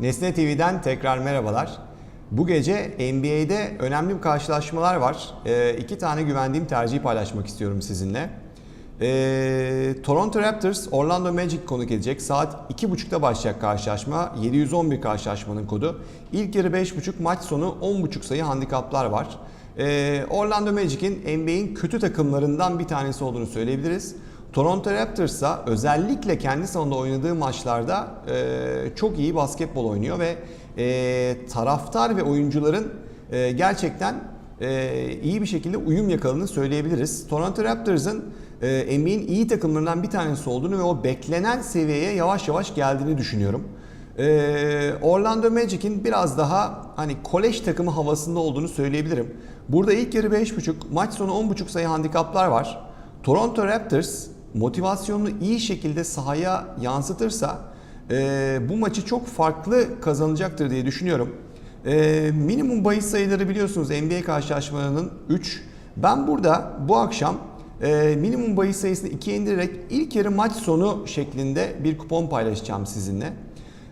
Nesne TV'den tekrar merhabalar. Bu gece NBA'de önemli bir karşılaşmalar var. Ee, iki tane güvendiğim tercihi paylaşmak istiyorum sizinle. Ee, Toronto Raptors Orlando Magic konuk edecek. Saat 2.30'da başlayacak karşılaşma. 711 karşılaşmanın kodu. İlk yarı 5.5 maç sonu 10.5 sayı handikaplar var. Ee, Orlando Magic'in NBA'in kötü takımlarından bir tanesi olduğunu söyleyebiliriz. Toronto Raptors ise özellikle kendi sahasında oynadığı maçlarda e, çok iyi basketbol oynuyor ve e, taraftar ve oyuncuların e, gerçekten e, iyi bir şekilde uyum yakaladığını söyleyebiliriz. Toronto Raptors'ın e, NBA'in iyi takımlarından bir tanesi olduğunu ve o beklenen seviyeye yavaş yavaş geldiğini düşünüyorum. Ee, Orlando Magic'in biraz daha hani kolej takımı havasında olduğunu söyleyebilirim. Burada ilk yarı 5.5, maç sonu 10.5 sayı handikaplar var. Toronto Raptors motivasyonunu iyi şekilde sahaya yansıtırsa e, bu maçı çok farklı kazanacaktır diye düşünüyorum. E, minimum bahis sayıları biliyorsunuz NBA karşılaşmalarının 3. Ben burada bu akşam e, minimum bahis sayısını 2'ye indirerek ilk yarı maç sonu şeklinde bir kupon paylaşacağım sizinle.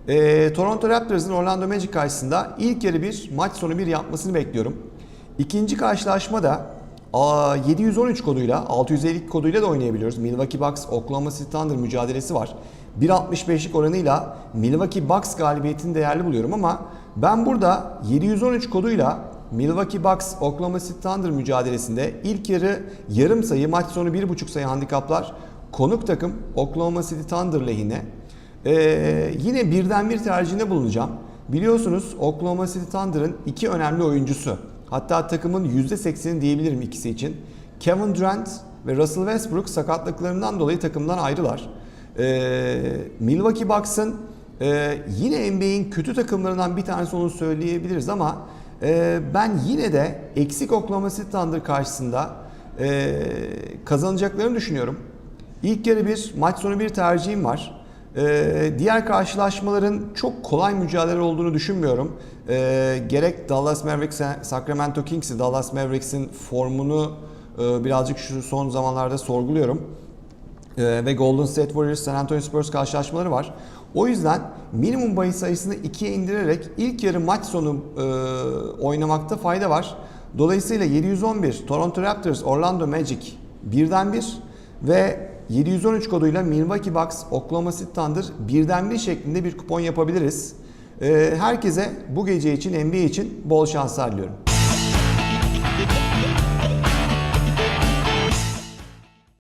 E, Toronto Raptors'ın Orlando Magic karşısında ilk yarı bir maç sonu bir yapmasını bekliyorum. İkinci karşılaşma da aa, 713 koduyla 652 koduyla da oynayabiliyoruz. Milwaukee Bucks Oklahoma City Thunder mücadelesi var. 1.65'lik oranıyla Milwaukee Bucks galibiyetini değerli buluyorum ama ben burada 713 koduyla Milwaukee Bucks Oklahoma City Thunder mücadelesinde ilk yarı yarım sayı maç sonu 1.5 sayı handikaplar konuk takım Oklahoma City Thunder lehine ee, yine birden bir tercihinde bulunacağım. Biliyorsunuz Oklahoma City Thunder'ın iki önemli oyuncusu. Hatta takımın %80'i diyebilirim ikisi için. Kevin Durant ve Russell Westbrook sakatlıklarından dolayı takımdan ayrılar. Ee, Milwaukee Bucks'ın e, yine NBA'in kötü takımlarından bir tanesi olduğunu söyleyebiliriz ama e, ben yine de eksik Oklahoma City Thunder karşısında e, kazanacaklarını düşünüyorum. İlk yarı bir, maç sonu bir tercihim var. Ee, diğer karşılaşmaların çok kolay mücadele olduğunu düşünmüyorum. Ee, gerek Dallas Mavericks, Sacramento Kings'i, Dallas Mavericks'in formunu e, birazcık şu son zamanlarda sorguluyorum. Ee, ve Golden State Warriors, San Antonio Spurs karşılaşmaları var. O yüzden minimum bahis sayısını 2'ye indirerek ilk yarı maç sonu e, oynamakta fayda var. Dolayısıyla 711 Toronto Raptors, Orlando Magic birden bir ve 713 koduyla Milwaukee Bucks, Oklahoma City Thunder birden bir şeklinde bir kupon yapabiliriz. Ee, Herkese bu gece için, NBA için bol şanslar diliyorum.